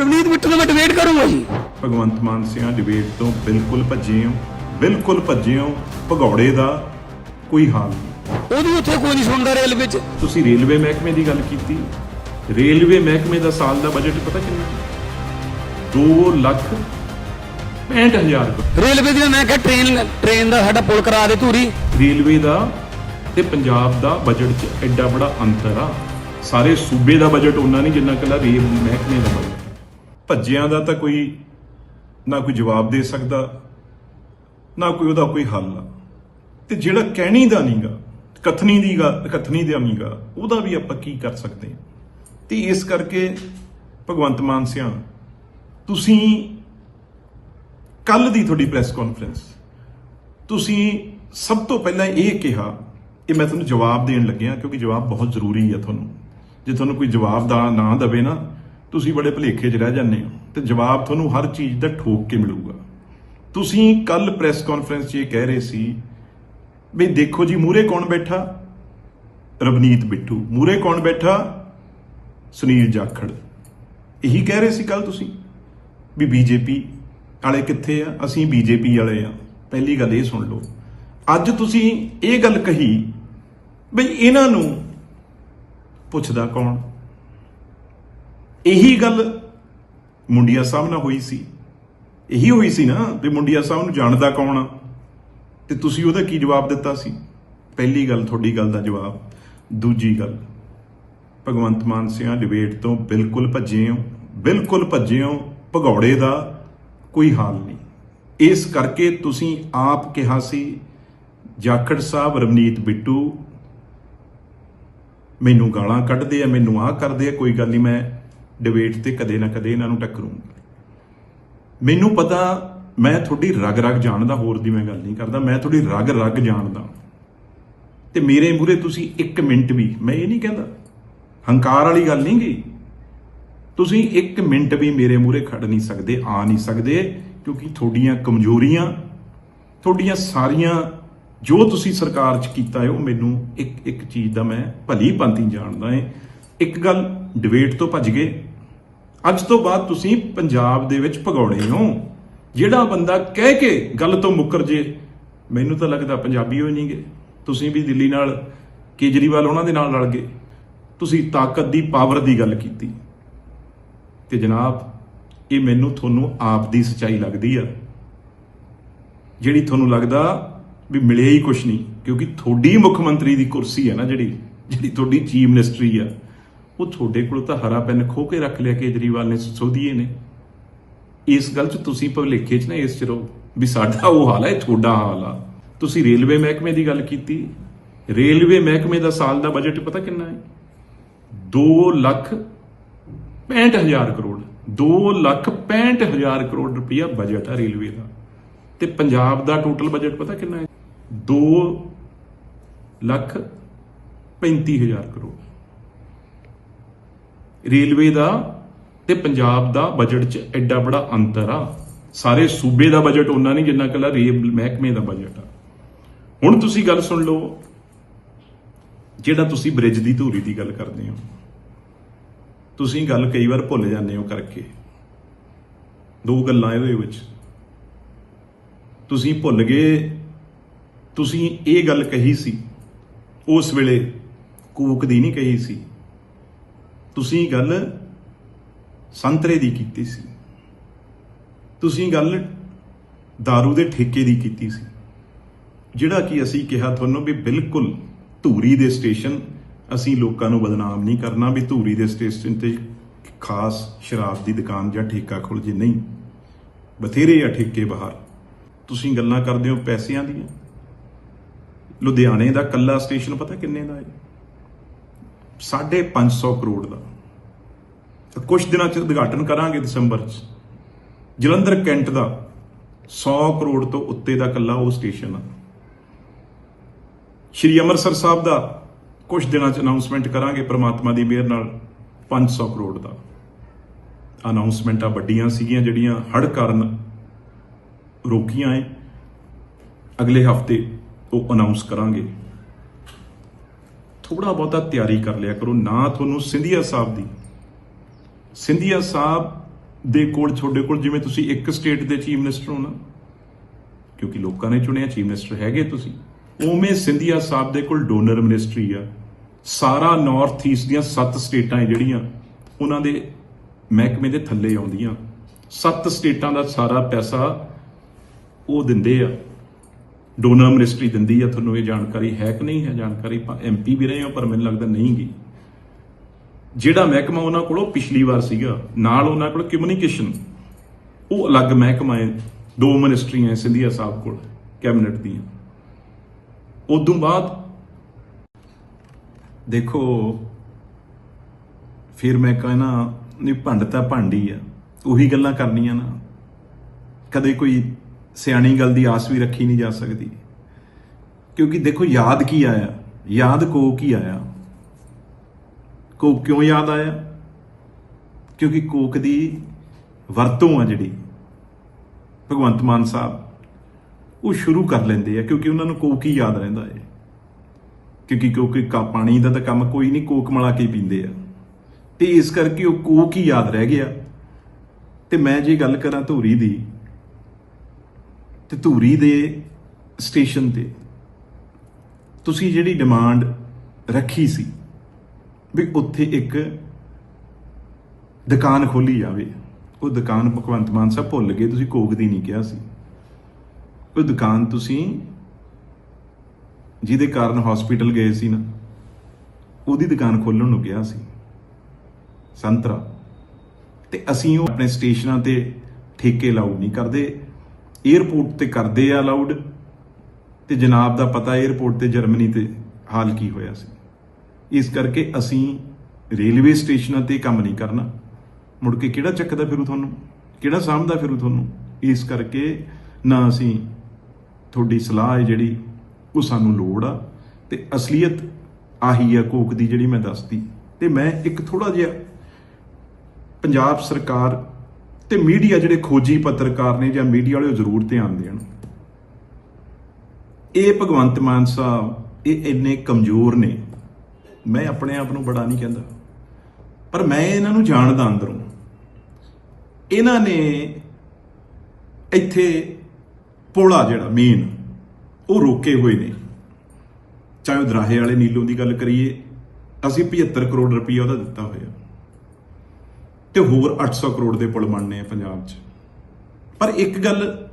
ਰਵਨੀਤ ਬਿੱਟੂ ਮੈਂ ਡਿਬੇਟ ਕਰੂੰਗਾ ਜੀ। ਭਗਵੰਤ ਮਾਨ ਸਿਆ ਡਿਬੇਟ ਤੋਂ ਬਿਲਕੁਲ ਭੱਜੇ ਹੋ ਬਿਲਕੁਲ ਭੱਜੇ ਹੋ ਭਗੌੜੇ ਦਾ ਕੋਈ ਹਾਲ ਨਹੀਂ। ਉਹਦੀ ਉੱਥੇ ਕੋਈ ਨਹੀਂ ਸੁਣਦਾ ਰੇਲਵੇ 'ਚ ਤੁਸੀਂ ਰੇਲਵੇ ਮਹਿਕਮੇ ਦੀ ਗੱਲ ਕੀਤੀ। ਰੇਲਵੇ ਮਹਿਕਮੇ ਦਾ ਸਾਲ ਦਾ ਬਜਟ ਪਤਾ ਕਿੰਨਾ? 2 ਲੱਖ 65000 ਰੁਪਏ। ਰੇਲਵੇ ਦੀ ਮੈਂ ਕਿਹਾ ਟ੍ਰੇਨ ਟ੍ਰੇਨ ਦਾ ਸਾਡਾ ਪੁਲ ਕਰਾ ਦੇ ਧੂਰੀ। ਰੇਲਵੇ ਦਾ ਤੇ ਪੰਜਾਬ ਦਾ ਬਜਟ 'ਚ ਐਡਾ ਬੜਾ ਅੰਤਰ ਆ। ਸਾਰੇ ਸੂਬੇ ਦਾ ਬਜਟ ਉਹਨਾਂ ਨਹੀਂ ਜਿੰਨਾ ਕੱਲਾ ਰੇਲ ਮਹਿਕਮੇ ਦਾ ਬਜਟ ਭੱਜਿਆਂ ਦਾ ਤਾਂ ਕੋਈ ਨਾ ਕੋਈ ਜਵਾਬ ਦੇ ਸਕਦਾ, ਨਾ ਕੋਈ ਉਹਦਾ ਕੋਈ ਹੱਲ। ਆ ਤੇ ਜਿਹੜਾ ਕਹਿਣੀ ਦਾ ਨਹੀਂਗਾ ਕਥਨੀ ਦੀ ਗਾ- ਕਥਨੀ ਦਾ ਨਹੀਂਗਾ ਉਹਦਾ ਵੀ ਆਪਾਂ ਕੀ ਕਰ ਸਕਦੇ ਹਾਂ? ਤੇ ਇਸ ਕਰਕੇ ਭਗਵੰਤ ਮਾਨ ਸਿਆ, ਤੁਸੀਂ ਕੱਲ ਦੀ ਤੁਹਾਡੀ ਪ੍ਰੈਸ ਕਾਨਫਰੰਸ, ਤੁਸੀਂ ਸਭ ਤੋਂ ਪਹਿਲਾਂ ਇਹ ਕਿਹਾ ਕਿ ਮੈਂ ਤੁਹਾਨੂੰ ਜਵਾਬ ਦੇਣ ਲੱਗਿਆ, ਕਿਉਂਕਿ ਜਵਾਬ ਬਹੁਤ ਜ਼ਰੂਰੀ ਹੈ ਤੁਹਾਨੂੰ। ਜੇ ਤੁਹਾਨੂੰ ਕੋਈ ਜਵਾਬ ਦਾ ਨਾ ਦਵੇ ਨਾ ਤੁਸੀਂ ਬੜੇ ਭਲੇਖੇ 'ਚ ਰਹਿ ਜਾਂਦੇ ਹੋ ਤੇ ਜਵਾਬ ਤੁਹਾਨੂੰ ਹਰ ਚੀਜ਼ ਦਾ ਠੋਕ ਕੇ ਮਿਲੂਗਾ। ਤੁਸੀਂ ਕੱਲ ਪ੍ਰੈਸ ਕਾਨਫਰੰਸ 'ਚ ਇਹ ਕਹਿ ਰਹੇ ਸੀ ਵੀ ਦੇਖੋ ਜੀ ਮੂਰੇ ਕੌਣ ਬੈਠਾ? ਰਵਨੀਤ ਬਿੱਟੂ। ਮੂਰੇ ਕੌਣ ਬੈਠਾ? ਸੁਨੀਲ ਜਾਖੜ। ਇਹੀ ਕਹਿ ਰਹੇ ਸੀ ਕੱਲ ਤੁਸੀਂ ਵੀ ਬੀਜੇਪੀ ਵਾਲੇ ਕਿੱਥੇ ਆ? ਅਸੀਂ ਬੀਜੇਪੀ ਵਾਲੇ ਆ। ਪਹਿਲੀ ਗੱਲ ਇਹ ਸੁਣ ਲਓ। ਅੱਜ ਤੁਸੀਂ ਇਹ ਗੱਲ ਕਹੀ ਬਈ ਇਹਨਾਂ ਨੂੰ ਪੁੱਛਦਾ ਕੌਣ? ਇਹੀ ਗੱਲ ਮੁੰਡਿਆ ਸਾਹਿਬ ਨਾਲ ਹੋਈ ਸੀ। ਇਹੀ ਹੋਈ ਸੀ ਨਾ ਵੀ ਮੁੰਡਿਆ ਸਾਹਿਬ ਨੂੰ ਜਾਣਦਾ ਕੌਣ ਆ ਤੇ ਤੁਸੀਂ ਉਹਦਾ ਕੀ ਜਵਾਬ ਦਿੱਤਾ ਸੀ? ਪਹਿਲੀ ਗੱਲ ਤੁਹਾਡੀ ਗੱਲ ਦਾ ਜਵਾਬ। ਦੂਜੀ ਗੱਲ, ਭਗਵੰਤ ਮਾਨ ਸਿੰਘਾਂ ਡਿਬੇਟ ਤੋਂ ਬਿਲਕੁਲ ਭੱਜੇ ਹੋ, ਬਿਲਕੁਲ ਭੱਜੇ ਹੋ, ਭਗੌੜੇ ਦਾ ਕੋਈ ਹਾਲ ਨਹੀਂ। ਇਸ ਕਰਕੇ ਤੁਸੀਂ ਆਪ ਕਿਹਾ ਸੀ, ਜਾਖੜ ਸਾਹਿਬ, ਰਵਨੀਤ ਬਿੱਟੂ, ਮੈਨੂੰ ਗਾਲਾਂ ਕੱਢਦੇ ਆ, ਮੈਨੂੰ ਆਹ ਕਰਦੇ ਆ, ਕੋਈ ਗੱਲ ਨਹੀਂ, ਮੈਂ ਡਿਬੇਟ ਤੇ ਕਦੇ ਨਾ ਕਦੇ ਇਹਨਾਂ ਨੂੰ ਟੱਕਰੂੰਗਾ। ਮੈਨੂੰ ਪਤਾ, ਮੈਂ ਤੁਹਾਡੀ ਰਗ ਰਗ ਜਾਣਦਾ, ਹੋਰ ਦੀ ਮੈਂ ਗੱਲ ਨਹੀਂ ਕਰਦਾ, ਮੈਂ ਤੁਹਾਡੀ ਰਗ ਰਗ ਜਾਣਦਾ। ਤੇ ਮੇਰੇ ਮੂਰੇ ਤੁਸੀਂ 1 ਮਿੰਟ ਵੀ, ਮੈਂ ਇਹ ਨਹੀਂ ਕਹਿੰਦਾ, ਹੰਕਾਰ ਵਾਲੀ ਗੱਲ ਨਹੀਂ ਗਈ। ਤੁਸੀਂ 1 ਮਿੰਟ ਵੀ ਮੇਰੇ ਮੂਰੇ ਖੜ ਨਹੀਂ ਸਕਦੇ, ਆ ਨਹੀਂ ਸਕਦੇ, ਕਿਉਂਕਿ ਤੁਹਾਡੀਆਂ ਕਮਜ਼ੋਰੀਆਂ, ਤੁਹਾਡੀਆਂ ਸਾਰੀਆਂ, ਜੋ ਤੁਸੀਂ ਸਰਕਾਰ 'ਚ ਕੀਤਾ ਹੈ, ਉਹ ਮੈਨੂੰ ਇੱਕ ਇੱਕ ਚੀਜ਼ ਦਾ ਮੈਂ ਭਲੀ ਪੰਤੀ ਜਾਣਦਾ ਹਾਂ। ਇੱਕ ਗੱਲ ਡਿਬੇਟ ਤੋਂ ਭੱਜ ਗਏ ਅੱਜ ਤੋਂ ਬਾਅਦ ਤੁਸੀਂ ਪੰਜਾਬ ਦੇ ਵਿੱਚ ਭਗੌੜੇ ਹੋ। ਜਿਹੜਾ ਬੰਦਾ ਕਹਿ ਕੇ ਗੱਲ ਤੋਂ ਮੁੱਕਰ ਜੇ, ਮੈਨੂੰ ਤਾਂ ਲੱਗਦਾ ਪੰਜਾਬੀ ਹੋਈ ਨਹੀਂਗੇ। ਤੁਸੀਂ ਵੀ ਦਿੱਲੀ ਨਾਲ ਕੇਜਰੀਵਾਲ ਉਹਨਾਂ ਦੇ ਨਾਲ ਰਲ ਗਏ। ਤੁਸੀਂ ਤਾਕਤ ਦੀ ਪਾਵਰ ਦੀ ਗੱਲ ਕੀਤੀ। ਤੇ ਜਨਾਬ, ਇਹ ਮੈਨੂੰ ਤੁਹਾਨੂੰ ਆਪ ਦੀ ਸਚਾਈ ਲੱਗਦੀ ਆ। ਜਿਹੜੀ ਤੁਹਾਨੂੰ ਲੱਗਦਾ ਵੀ ਮਿਲਿਆ ਹੀ ਕੁਛ ਨਹੀਂ, ਕਿਉਂਕਿ ਤੁਹਾਡੀ ਮੁੱਖ ਮੰਤਰੀ ਦੀ ਕੁਰਸੀ ਹੈ ਨਾ ਜਿਹੜੀ ਜਿਹੜੀ ਤੁਹਾਡੀ ਚੀਫ ਮਿਨਿਸਟਰੀ ਆ। ਉਹ ਤੁਹਾਡੇ ਕੋਲ ਤਾਂ ਹਰਾ ਪੈਨ ਖੋ ਕੇ ਰੱਖ ਲਿਆ ਕੇਜਰੀਵਾਲ ਨੇ, ਸੋਧੀਏ ਨੇ। ਇਸ ਗੱਲ 'ਚ ਤੁਸੀਂ ਭਵਲੇਖੇ 'ਚ ਨਾ ਇਸ 'ਚ ਰਹੋ ਵੀ ਸਾਡਾ ਉਹ ਹਾਲ ਹੈ ਤੁਹਾਡਾ ਹਾਲ ਆ। ਤੁਸੀਂ ਰੇਲਵੇ ਮਹਿਕਮੇ ਦੀ ਗੱਲ ਕੀਤੀ। ਰੇਲਵੇ ਮਹਿਕਮੇ ਦਾ ਸਾਲ ਦਾ ਬਜਟ ਪਤਾ ਕਿੰਨਾ ਹੈ? 2 ਲੱਖ 65000 ਕਰੋੜ। 2 ਲੱਖ 65000 ਕਰੋੜ ਰੁਪਇਆ ਬਜਟ ਆ ਰੇਲਵੇ ਦਾ। ਤੇ ਪੰਜਾਬ ਦਾ ਟੋਟਲ ਬਜਟ ਪਤਾ ਕਿੰਨਾ ਹੈ? 2 ਲੱਖ 35000 ਕਰੋੜ। ਰੇਲਵੇ ਦਾ ਤੇ ਪੰਜਾਬ ਦਾ ਬਜਟ 'ਚ ਐਡਾ ਬੜਾ ਅੰਤਰ ਆ। ਸਾਰੇ ਸੂਬੇ ਦਾ ਬਜਟ ਉਹਨਾਂ ਨਹੀਂ ਜਿੰਨਾ ਕੱਲਾ ਰੇਲ ਮਹਿਕਮੇ ਦਾ ਬਜਟ ਆ। ਹੁਣ ਤੁਸੀਂ ਗੱਲ ਸੁਣ ਲਓ, ਜਿਹੜਾ ਤੁਸੀਂ ਬ੍ਰਿਜ ਦੀ ਧੂਰੀ ਦੀ ਗੱਲ ਕਰਦੇ ਹੋ। ਤੁਸੀਂ ਗੱਲ ਕਈ ਵਾਰ ਭੁੱਲ ਜਾਂਦੇ ਹੋ ਕਰਕੇ। ਦੋ ਗੱਲਾਂ ਇਹਦੇ ਵਿੱਚ। ਤੁਸੀਂ ਭੁੱਲ ਗਏ, ਤੁਸੀਂ ਇਹ ਗੱਲ ਕਹੀ ਸੀ, ਉਸ ਵੇਲੇ ਕੂਕ ਦੀ ਨਹੀਂ ਕਹੀ ਸੀ। ਤੁਸੀਂ ਗੱਲ ਸੰਤਰੇ ਦੀ ਕੀਤੀ ਸੀ। ਤੁਸੀਂ ਗੱਲ दारू ਦੇ ਠੇਕੇ ਦੀ ਕੀਤੀ ਸੀ। ਜਿਹੜਾ ਕਿ ਅਸੀਂ ਕਿਹਾ ਤੁਹਾਨੂੰ ਵੀ ਬਿਲਕੁਲ ਧੂਰੀ ਦੇ ਸਟੇਸ਼ਨ ਅਸੀਂ ਲੋਕਾਂ ਨੂੰ ਬਦਨਾਮ ਨਹੀਂ ਕਰਨਾ, ਵੀ ਧੂਰੀ ਦੇ ਸਟੇਸ਼ਨ ਤੇ ਖਾਸ ਸ਼ਰਾਬ ਦੀ ਦੁਕਾਨ ਜਾਂ ਠੇਕਾ ਖੁੱਲ ਜੇ ਨਹੀਂ। ਬਥੇਰੇ ਆ ਠੇਕੇ ਬਾਹਰ। ਤੁਸੀਂ ਗੱਲਾਂ ਕਰਦੇ ਹੋ ਪੈਸਿਆਂ ਦੀਆਂ। ਲੁਧਿਆਣੇ ਦਾ ਕੱਲਾ ਸਟੇਸ਼ਨ ਪਤਾ ਕਿੰਨੇ ਦਾ ਹੈ? 550 ਕਰੋੜ ਦਾ। ਤਾਂ ਕੁਝ ਦਿਨਾਂ ਚ ਉਦਘਾਟਨ ਕਰਾਂਗੇ ਦਸੰਬਰ ਚ। ਜਲੰਧਰ, ਕੈਂਟ ਦਾ 100 ਕਰੋੜ ਤੋਂ ਉੱਤੇ ਦਾ ਕੱਲਾ ਉਹ ਸਟੇਸ਼ਨ ਆ। ਸ਼੍ਰੀ ਅੰਮ੍ਰਿਤਸਰ ਸਾਹਿਬ ਦਾ ਕੁਝ ਦਿਨਾਂ ਚ ਅਨਾਉਂਸਮੈਂਟ ਕਰਾਂਗੇ ਪ੍ਰਮਾਤਮਾ ਦੀ ਮਿਹਰ ਨਾਲ 500 ਕਰੋੜ ਦਾ। ਅਨਾਉਂਸਮੈਂਟਾਂ ਵੱਡੀਆਂ ਸੀਗੀਆਂ ਜਿਹੜੀਆਂ ਹੜ ਕਾਰਨ ਰੋਕੀਆਂ ਐ। ਅਗਲੇ ਹਫ਼ਤੇ ਉਹ ਅਨਾਉਂਸ ਕਰਾਂਗੇ। ਥੋੜਾ ਬਹੁਤਾ ਤਿਆਰੀ ਕਰ ਲਿਆ ਕਰੋ। ਨਾ ਤੁਹਾਨੂੰ ਸਿੰਧੀਆ ਸਾਹਿਬ ਦੀ ਸਿੰਧੀਆ ਸਾਹਿਬ ਦੇ ਕੋਲ, ਤੁਹਾਡੇ ਕੋਲ ਜਿਵੇਂ ਤੁਸੀਂ ਇੱਕ ਸਟੇਟ ਦੇ ਚੀਫ ਮਿਨਿਸਟਰ ਹੋ ਨਾ, ਕਿਉਂਕਿ ਲੋਕਾਂ ਨੇ ਚੁਣਿਆ ਚੀਫ ਮਿਨਿਸਟਰ ਹੈਗੇ ਤੁਸੀਂ, ਉਵੇਂ ਸਿੰਧੀਆ ਸਾਹਿਬ ਦੇ ਕੋਲ ਡੋਨਰ ਮਿਨਿਸਟਰੀ ਆ। ਸਾਰਾ ਨਾਰਥ ਈਸਟ ਦੀਆਂ ਸੱਤ ਸਟੇਟਾਂ ਜਿਹੜੀਆਂ, ਉਹਨਾਂ ਦੇ ਮਹਿਕਮੇ ਦੇ ਥੱਲੇ ਆਉਂਦੀਆਂ। ਸੱਤ ਸਟੇਟਾਂ ਦਾ ਸਾਰਾ ਪੈਸਾ ਉਹ ਦਿੰਦੇ ਆ। ਡੋਨਰ ਮਿਨਿਸਟਰੀ ਦਿੰਦੀ ਆ, ਤੁਹਾਨੂੰ ਇਹ ਜਾਣਕਾਰੀ ਹੈ ਕਿ ਨਹੀਂ ਹੈ? ਜਾਣਕਾਰੀ ਐਮਪੀ ਵੀ ਰਹੇ ਹੋ, ਪਰ ਮੈਨੂੰ ਲੱਗਦਾ ਨਹੀਂ ਗਈ ਜਿਹੜਾ ਮਹਿਕਮਾ ਉਹਨਾਂ ਕੋਲੋਂ ਪਿਛਲੀ ਵਾਰ ਸੀਗਾ, ਨਾਲ ਉਹਨਾਂ ਕੋਲ ਕਮਿਊਨੀਕੇਸ਼ਨ ਉਹ ਅਲੱਗ ਮਹਿਕਮਾ ਹੈ, ਦੋ ਮਿਨਿਸਟਰੀਆਂ ਹੈ ਸਿੰਧੀਆ ਸਾਹਿਬ ਕੋਲ ਕੈਬਨਿਟ ਦੀਆਂ। ਉਦੋਂ ਬਾਅਦ ਦੇਖੋ, ਫਿਰ ਮੈਂ ਕਹਿੰਦਾ ਨਹੀਂ, ਭੰਡ ਤਾਂ ਭਾਂਡੀ ਆ। ਉਹੀ ਗੱਲਾਂ ਕਰਨੀਆਂ ਨਾ। ਕਦੇ ਕੋਈ ਸਿਆਣੀ ਗੱਲ ਦੀ ਆਸ ਵੀ ਰੱਖੀ ਨਹੀਂ ਜਾ ਸਕਦੀ। ਕਿਉਂਕਿ ਦੇਖੋ, ਯਾਦ ਕੀ ਆਇਆ? ਯਾਦ ਕੋ ਕੀ ਆਇਆ? ਕੋਕ ਕਿਉਂ ਯਾਦ ਆਇਆ? ਕਿਉਂਕਿ ਕੋਕ ਦੀ ਵਰਤੋਂ ਆ ਜਿਹੜੀ, ਭਗਵੰਤ ਮਾਨ ਸਾਹਿਬ, ਉਹ ਸ਼ੁਰੂ ਕਰ ਲੈਂਦੇ ਆ, ਕਿਉਂਕਿ ਉਹਨਾਂ ਨੂੰ ਕੋਕ ਹੀ ਯਾਦ ਰਹਿੰਦਾ ਹੈ ਕਿਉਂਕਿ ਕਿਉਂਕਿ ਕਾ ਪਾਣੀ ਦਾ ਤਾਂ ਕੰਮ ਕੋਈ ਨਹੀਂ, ਕੋਕ ਮਲਾ ਕੇ ਪੀਂਦੇ ਆ। ਤੇ ਇਸ ਕਰਕੇ ਉਹ ਕੋਕ ਹੀ ਯਾਦ ਰਹਿ ਗਿਆ। ਤੇ ਮੈਂ ਜੇ ਗੱਲ ਕਰਾਂ ਧੂਰੀ ਦੀ, ਤੇ ਧੂਰੀ ਦੇ ਸਟੇਸ਼ਨ ਤੇ, ਤੁਸੀਂ ਜਿਹੜੀ ਡਿਮਾਂਡ ਰੱਖੀ ਸੀ ਵੀ ਉੱਥੇ ਇੱਕ ਦੁਕਾਨ ਖੋਲੀ ਜਾਵੇ। ਉਹ ਦੁਕਾਨ ਭਗਵੰਤ ਮਾਨ ਸਾਹਿਬ ਭੁੱਲ ਗਏ, ਤੁਸੀਂ ਕੋਕ ਦੀ ਨਹੀਂ ਕਿਹਾ ਸੀ। ਉਹ ਦੁਕਾਨ ਤੁਸੀਂ ਜਿਹਦੇ ਕਾਰਨ ਹਸਪੀਟਲ ਗਏ ਸੀ ਨਾ, ਉਹਦੀ ਦੁਕਾਨ ਖੋਲਣ ਨੂੰ ਗਿਆ ਸੀ। ਸੰਤਰਾ। ਤੇ ਅਸੀਂ ਉਹ ਆਪਣੇ ਸਟੇਸ਼ਨਾਂ ਤੇ ਠੇਕੇ ਲਾਉਡ ਨਹੀਂ ਕਰਦੇ। 에어ਪੋਰਟ ਤੇ ਕਰਦੇ ਆ ਲਾਉਡ ਤੇ ਜਨਾਬ ਦਾ ਪਤਾ 에어ਪੋਰਟ ਤੇ ਜਰਮਨੀ ਤੇ ਹਾਲ ਕੀ ਹੋਇਆ ਸੀ। ਇਸ ਕਰਕੇ ਅਸੀਂ ਰੇਲਵੇ ਸਟੇਸ਼ਨਾਂ ਤੇ ਕੰਮ ਨਹੀਂ ਕਰਨਾ। ਮੁੜ ਕੇ ਕਿਹੜਾ ਚੱਕਦਾ ਫਿਰੂ ਤੁਹਾਨੂੰ? ਕਿਹੜਾ ਸਾਂਭਦਾ ਫਿਰੂ ਤੁਹਾਨੂੰ? ਇਸ ਕਰਕੇ ਨਾ ਅਸੀਂ ਤੁਹਾਡੀ ਸਲਾਹ ਹੈ ਜਿਹੜੀ, ਉਹ ਸਾਨੂੰ ਲੋੜ ਆ। ਤੇ ਅਸਲੀਅਤ ਆਹੀ ਆ ਕੋਕ ਦੀ ਜਿਹੜੀ ਮੈਂ ਦੱਸਦੀ ਤੇ ਮੈਂ ਇੱਕ ਥੋੜਾ ਜਿਹਾ ਪੰਜਾਬ ਸਰਕਾਰ ਤੇ ਮੀਡੀਆ ਜਿਹੜੇ ਖੋਜੀ ਪੱਤਰਕਾਰ ਨੇ ਜਾਂ ਮੀਡੀਆ ਵਾਲੇ ਉਹ ਜ਼ਰੂਰ ਧਿਆਨ ਦੇਣ। ਇਹ ਭਗਵੰਤ ਮਾਨ ਸਾਹਿਬ, ਇਹ ਇੰਨੇ ਕਮਜ਼ੋਰ ਨੇ। ਮੈਂ ਆਪਣੇ ਆਪ ਨੂੰ ਬੜਾ ਨਹੀਂ ਕਹਿੰਦਾ। ਪਰ ਮੈਂ ਇਹਨਾਂ ਨੂੰ ਜਾਣਦਾ ਅੰਦਰੋਂ। ਇਹਨਾਂ ਨੇ ਇੱਥੇ ਪੋਲਾ ਜਿਹੜਾ ਮੇਨ ਉਹ ਰੋਕੇ ਹੋਏ ਨੇ। ਚਾਹੇ ਉਹ ਦਰਾਹੇ ਵਾਲੇ ਨੀਲੋਂ ਦੀ ਗੱਲ ਕਰੀਏ, ਅਸੀਂ 75 ਕਰੋੜ ਰੁਪਈਆ ਉਹਦਾ ਦਿੱਤਾ ਹੋਇਆ। ਤੇ ਹੋਰ 800 ਕਰੋੜ ਦੇ ਪੁਲ ਬਣਨੇ ਆ ਪੰਜਾਬ 'ਚ। ਪਰ ਇੱਕ ਗੱਲ,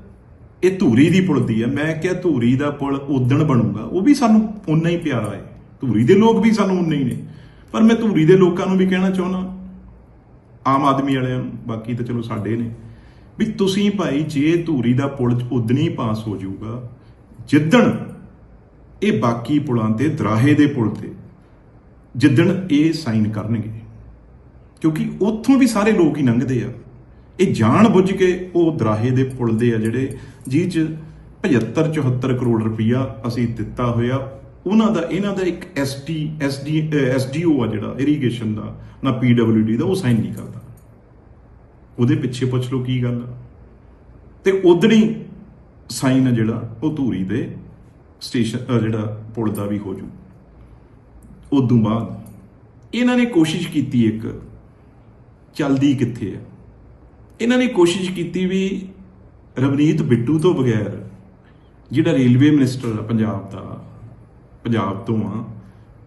ਇਹ ਧੂਰੀ ਦੀ ਪੁਲ ਦੀ ਹੈ ਮੈਂ ਕਿਹਾ ਧੂਰੀ ਦਾ ਪੁਲ ਉਦਣ ਬਣੂਗਾ, ਉਹ ਵੀ ਸਾਨੂੰ ਉਨਾ ਹੀ ਪਿਆਰਾ ਹੈ। ਧੂਰੀ ਦੇ ਲੋਕ ਵੀ ਸਾਨੂੰ ਉਨੇ ਹੀ ਨੇ। ਪਰ ਮੈਂ ਧੂਰੀ ਦੇ ਲੋਕਾਂ ਨੂੰ ਵੀ ਕਹਿਣਾ ਚਾਹੁੰਦਾ। ਆਮ ਆਦਮੀ ਵਾਲਿਆਂ ਨੂੰ, ਬਾਕੀ ਤਾਂ ਚਲੋ ਸਾਡੇ ਨੇ। ਵੀ ਤੁਸੀਂ ਭਾਈ, ਜੇ ਧੂਰੀ ਦਾ ਪੁਲ ਉਦਣੀ ਪਾਸ ਹੋ ਜਾਊਗਾ, ਜਿੱਦਣ ਇਹ ਬਾਕੀ ਪੁਲਾਂ ਤੇ, ਦਰਾਹੇ ਦੇ ਪੁਲ ਤੇ, ਜਿੱਦਣ ਇਹ ਸਾਈਨ ਕਰਨਗੇ। ਕਿਉਂਕਿ ਉੱਥੋਂ ਵੀ ਸਾਰੇ ਲੋਕ ਹੀ ਲੰਘਦੇ ਆ। ਇਹ ਜਾਣ ਬੁੱਝ ਕੇ ਉਹ ਦਰਾਹੇ ਦੇ ਪੁਲ ਦੇ ਆ ਜਿਹੜੇ, ਜਿਹ ਚ 75 74 ਕਰੋੜ ਰੁਪਈਆ ਅਸੀਂ ਦਿੱਤਾ ਹੋਇਆ ਉਹਨਾਂ ਦਾ, ਇਹਨਾਂ ਦਾ ਇੱਕ ਐਸਟੀ ਐਸਡੀ ਐਸਡੀਓ ਆ ਜਿਹੜਾ ਇਰੀਗੇਸ਼ਨ ਦਾ, ਨਾ ਪੀਡਬਲਯੂਡੀ ਦਾ, ਉਹ ਸਾਈਨ ਨਹੀਂ ਕਰਦਾ। ਉਹਦੇ ਪਿੱਛੇ ਪੁੱਛ ਲਓ ਕੀ ਗੱਲ ਆ। ਤੇ ਉਦਣੀ ਸਾਈਨ ਆ ਜਿਹੜਾ, ਉਹ ਧੂਰੀ ਦੇ ਸਟੇਸ਼ਨ ਜਿਹੜਾ ਪੁਲ ਦਾ ਵੀ ਹੋ ਜੂ। ਉਦੋਂ ਬਾਅਦ ਇਹਨਾਂ ਨੇ ਕੋਸ਼ਿਸ਼ ਕੀਤੀ ਇੱਕ, ਚਲਦੀ ਕਿੱਥੇ ਆ? ਇਹਨਾਂ ਨੇ ਕੋਸ਼ਿਸ਼ ਕੀਤੀ ਵੀ ਰਵਨੀਤ ਬਿੱਟੂ ਤੋਂ ਬਗੈਰ ਜਿਹੜਾ ਰੇਲਵੇ ਮਿਨਿਸਟਰ ਆ ਪੰਜਾਬ ਦਾ ਪੰਜਾਬ ਤੋਂ ਆ,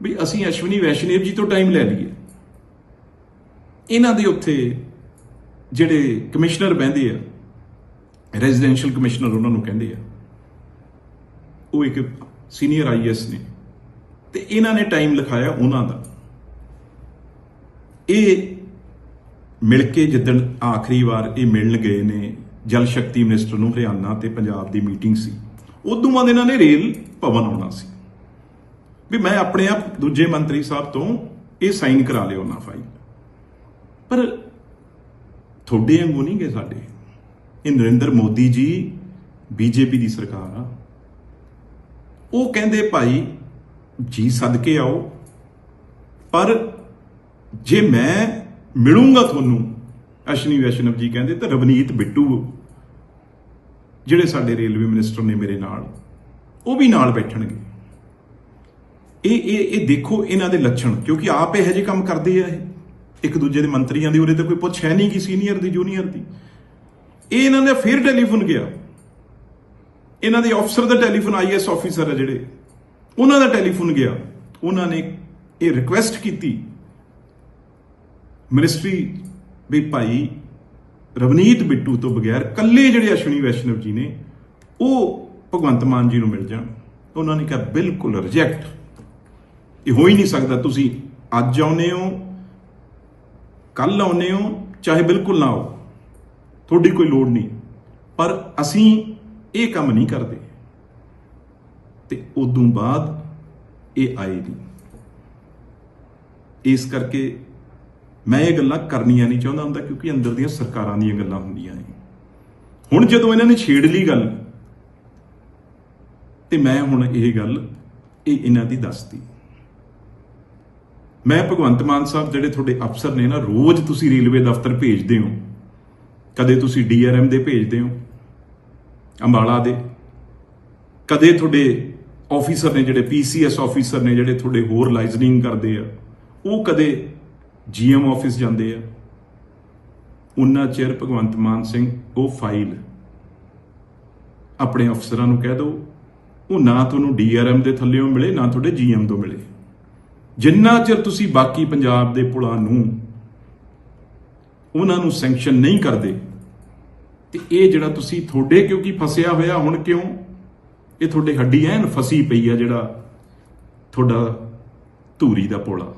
ਵੀ ਅਸੀਂ ਅਸ਼ਵਨੀ ਵੈਸ਼ਨੇਵ ਜੀ ਤੋਂ ਟਾਈਮ ਲੈ ਲਈਏ। ਇਹਨਾਂ ਦੇ ਉੱਥੇ ਜਿਹੜੇ ਕਮਿਸ਼ਨਰ ਬਹਿੰਦੇ ਆ ਰੈਜ਼ੀਡੈਂਸ਼ੀਅਲ ਕਮਿਸ਼ਨਰ ਉਹਨਾਂ ਨੂੰ ਕਹਿੰਦੇ ਆ, ਉਹ ਇੱਕ ਸੀਨੀਅਰ ਆਈਐਸ ਨੇ। ਤੇ ਇਹਨਾਂ ਨੇ ਟਾਈਮ ਲਿਖਾਇਆ ਉਹਨਾਂ ਦਾ। ਇਹ ਮਿਲ ਕੇ ਜਿੱਦਣ ਆਖਰੀ ਵਾਰ ਇਹ ਮਿਲਣ ਗਏ ਨੇ, ਜਲ ਸ਼ਕਤੀ ਮਿਨਿਸਟਰ ਨੂੰ ਹਰਿਆਣਾ ਤੇ ਪੰਜਾਬ ਦੀ ਮੀਟਿੰਗ ਸੀ, ਉਦੋਂ ਬਾਅਦ ਇਹਨਾਂ ਨੇ ਰੇਲ ਭਵਨ ਆਉਣਾ ਸੀ। ਵੀ ਮੈਂ ਆਪਣੇ ਆਪ ਦੂਜੇ ਮੰਤਰੀ ਸਾਹਿਬ ਤੋਂ ਇਹ ਸਾਈਨ ਕਰਾ ਲਿਓ ਨਾ ਫਾਈਲ। ਪਰ ਤੁਹਾਡੇ ਵਾਂਗੂ ਨਹੀਂ ਗਏ ਸਾਡੇ। ਇਹ ਨਰਿੰਦਰ ਮੋਦੀ ਜੀ, ਬੀਜੇਪੀ ਦੀ ਸਰਕਾਰ ਆ। ਉਹ ਕਹਿੰਦੇ ਭਾਈ, ਜੀ ਸਦਕੇ ਆਓ। ਪਰ ਜੇ ਮੈਂ ਮਿਲੂੰਗਾ ਤੁਹਾਨੂੰ, ਅਸ਼ਨੀ ਵੈਸ਼ਨਵ ਜੀ ਕਹਿੰਦੇ ਤਾਂ ਰਵਨੀਤ ਬਿੱਟੂ, ਜਿਹੜੇ ਸਾਡੇ ਰੇਲਵੇ ਮਿਨਿਸਟਰ ਨੇ ਮੇਰੇ ਨਾਲ, ਉਹ ਵੀ ਨਾਲ ਬੈਠਣਗੇ। ਇਹ ਇਹ ਇਹ ਦੇਖੋ ਇਹਨਾਂ ਦੇ ਲੱਛਣ, ਕਿਉਂਕਿ ਆਪ ਇਹੋ ਜਿਹੇ ਕੰਮ ਕਰਦੇ ਆ ਇਹ। ਇੱਕ ਦੂਜੇ ਦੇ ਮੰਤਰੀਆਂ ਦੀ, ਉਰੇ 'ਤੇ ਕੋਈ ਪੁੱਛ ਹੈ ਨਹੀਂ ਕਿ ਸੀਨੀਅਰ ਦੀ ਜੂਨੀਅਰ ਦੀ। ਇਹ ਇਹਨਾਂ ਨੇ ਫਿਰ ਟੈਲੀਫੋਨ ਗਿਆ। ਇਹਨਾਂ ਦੇ ਅਫਸਰ ਦਾ ਟੈਲੀਫੋਨ ਆਈਐਸ ਆਫੀਸਰ ਹੈ ਜਿਹੜੇ। ਉਹਨਾਂ ਦਾ ਟੈਲੀਫੋਨ ਗਿਆ। ਉਹਨਾਂ ਨੇ ਇਹ ਰਿਕੁਐਸਟ ਕੀਤੀ। ਮਿਨਿਸਟਰੀ ਵੀ ਭਾਈ ਰਵਨੀਤ ਬਿੱਟੂ ਤੋਂ ਬਗੈਰ ਕੱਲੇ ਜਿਹੜੇ ਅਸ਼ਵਨੀ ਵੈਸ਼ਨਵ ਜੀ ਨੇ, ਉਹ ਭਗਵੰਤ ਮਾਨ ਜੀ ਨੂੰ ਮਿਲ ਜਾਣ। ਉਹਨਾਂ ਨੇ ਕਿਹਾ ਬਿਲਕੁਲ ਰਿਜੈਕਟ ਇਹ ਹੋ ਹੀ ਨਹੀਂ ਸਕਦਾ। ਤੁਸੀਂ ਅੱਜ ਆਉਨੇ ਹੋ ਕੱਲ ਆਉਨੇ ਹੋ, ਚਾਹੇ ਬਿਲਕੁਲ ਨਾ ਆਓ। ਤੁਹਾਡੀ ਕੋਈ ਲੋੜ ਨਹੀਂ। ਪਰ ਅਸੀਂ ਇਹ ਕੰਮ ਨਹੀਂ ਕਰਦੇ। ਤੇ ਉਦੋਂ ਬਾਅਦ ਇਹ ਆਏ ਨਹੀਂ ਇਸ ਕਰਕੇ ਮੈਂ ਇਹ ਗੱਲਾਂ ਕਰਨੀਆਂ ਨਹੀਂ ਚਾਹੁੰਦਾ ਹੁੰਦਾ, ਕਿਉਂਕਿ ਅੰਦਰ ਦੀਆਂ ਸਰਕਾਰਾਂ ਦੀਆਂ ਗੱਲਾਂ ਹੁੰਦੀਆਂ ਨੇ। ਹੁਣ ਜਦੋਂ ਇਹਨਾਂ ਨੇ ਛੇੜ ਲਈ ਗੱਲ, ਤੇ ਮੈਂ ਹੁਣ ਇਹ ਗੱਲ ਇਹ ਇਹਨਾਂ ਦੀ ਦੱਸਤੀ। ਮੈਂ ਭਗਵੰਤ ਮਾਨ ਸਾਹਿਬ ਜਿਹੜੇ ਤੁਹਾਡੇ ਅਫਸਰ ਨੇ ਨਾ, ਰੋਜ਼ ਤੁਸੀਂ ਰੇਲਵੇ ਦਫ਼ਤਰ ਭੇਜਦੇ ਹੋ। ਕਦੇ ਤੁਸੀਂ ਡੀਆਰਐਮ ਦੇ ਭੇਜਦੇ ਹੋ, ਅੰਬਾਲਾ ਦੇ। ਕਦੇ ਤੁਹਾਡੇ ਆਫੀਸਰ ਨੇ ਜਿਹੜੇ ਪੀਸੀਐਸ ਆਫੀਸਰ ਨੇ ਜਿਹੜੇ ਤੁਹਾਡੇ ਹੋਰ ਲਾਈਜ਼ਨਿੰਗ ਕਰਦੇ ਆ, ਉਹ ਕਦੇ ਜੀਐਮ ਆਫਿਸ ਜਾਂਦੇ ਆ। ਉਹਨਾਂ ਚਿਰ ਭਗਵੰਤ ਮਾਨ ਸਿੰਘ, ਉਹ ਫਾਈਲ। ਆਪਣੇ ਅਫਸਰਾਂ ਨੂੰ ਕਹਿ ਦਿਓ, ਉਹ ਨਾ ਤੁਹਾਨੂੰ ਡੀਆਰਐਮ ਦੇ ਥੱਲੇੋਂ ਮਿਲੇ, ਨਾ ਤੁਹਾਡੇ ਜੀਐਮ ਤੋਂ ਮਿਲੇ। ਜਿੰਨਾ ਚਿਰ ਤੁਸੀਂ ਬਾਕੀ ਪੰਜਾਬ ਦੇ ਪੁਲਾਂ ਨੂੰ ਉਹਨਾਂ ਨੂੰ ਸੈਂਕਸ਼ਨ ਨਹੀਂ ਕਰਦੇ, ਤੇ ਇਹ ਜਿਹੜਾ ਤੁਸੀਂ ਤੁਹਾਡੇ ਕਿਉਂਕਿ ਫਸਿਆ ਹੋਇਆ ਹੁਣ ਕਿਉਂ? ਇਹ ਤੁਹਾਡੇ ਹੱਡੀ ਐਨ ਫਸੀ ਪਈ ਆ ਜਿਹੜਾ ਤੁਹਾਡਾ ਧੂਰੀ ਦਾ ਪੁਲ। ਆ